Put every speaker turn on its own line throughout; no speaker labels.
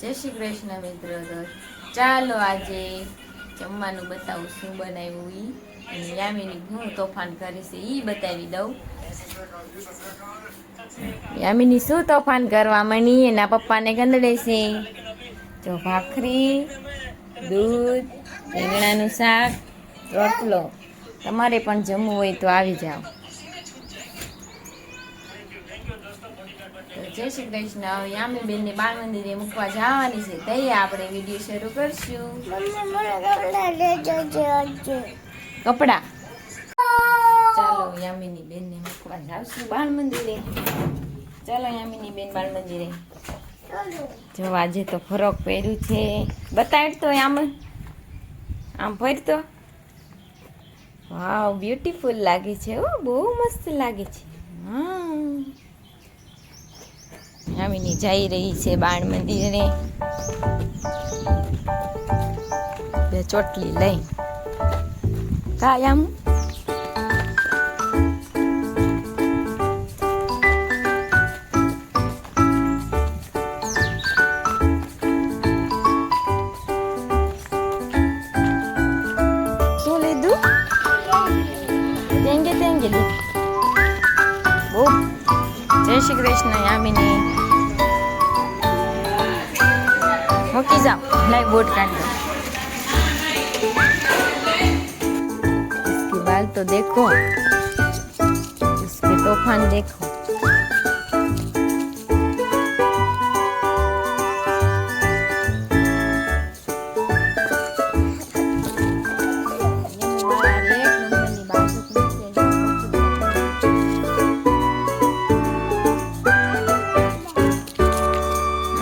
જય શ્રી કૃષ્ણ મિત્ર ચાલો આજે જમવાનું બતાવું શું બનાવ્યું ઈ. અને યામીની હું તોફાન કરી છે, ઈ બતાવી દઉં. યામીની શું તોફાન કરવા મની એના પપ્પાને ગંદડે છે. જો ભાખરી, દૂધ, રીંગણાનું શાક, રોટલો. તમારે પણ જમવું હોય તો આવી જાઓ. જય શ્રી કૃષ્ણ. હવે યામી બેનને બાળ મંદિરે મૂકવા જવાની છે. તઈ આપણે વીડિયો શરૂ કરશું. કપડા. ચાલો, યામીની બેનને મૂકવા જાવશું બાળ મંદિરે ચાલો, યામિની બેન બાળ મંદિરે જો, આજે તો ફરક પહેર્યું છે. બતાડતો આમ. આમ ફરતો. વાવ બ્યુટીફુલ લાગે છે ઓ બહુ મસ્ત લાગે છે. હા. યામિની જઈ રહી છે બાણ મંદિરે બે ચોટલી લઈ. કાયમ श्री कृष्ण यामिनी मुक्की जाओ लाइक वोट कर दो तो देखो। इसके तो देखो।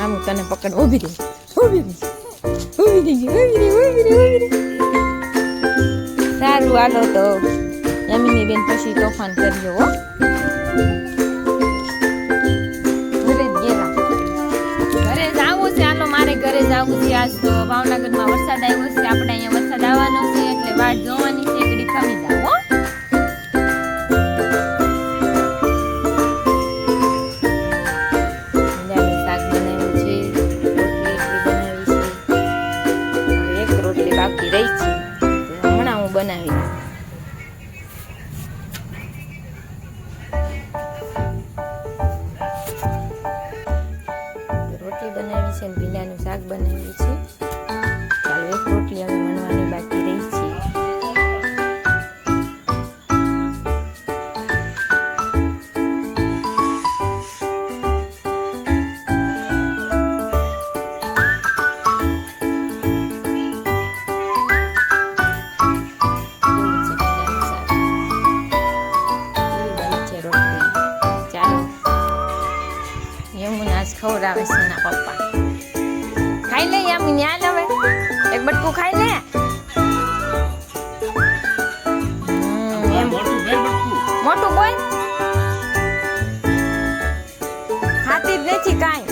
આમ તને પકડ, ઊભી રહી ઊભી રહી ઊભી રહી ઊભી રહી ઊભી રહી ઊભી રહી. સારું, હાલો તો યમિની બેન પછી તોફાન કર્યો હો. ઘરે જ ગયેલા જવું છે, હાલો, મારે ઘરે જવું છે. આજ તો ભાવનગરમાં વરસાદ આવ્યો છે. આપણે અહીંયા વરસાદ આવવાનો છે, એટલે વાટ જોવાની બાકી રહી છે હમણાં હું બનાવી. રોટલી બનાવી છે અને ભીંડાનું શાક બનાવ્યું છે ખવડાવે છે એના પપ્પા. ખાઈ લે આમ ન્યાલ હવે એક બટકું ખાઈ લે. મોટું કોઈ હાથી જ નથી કાંઈ.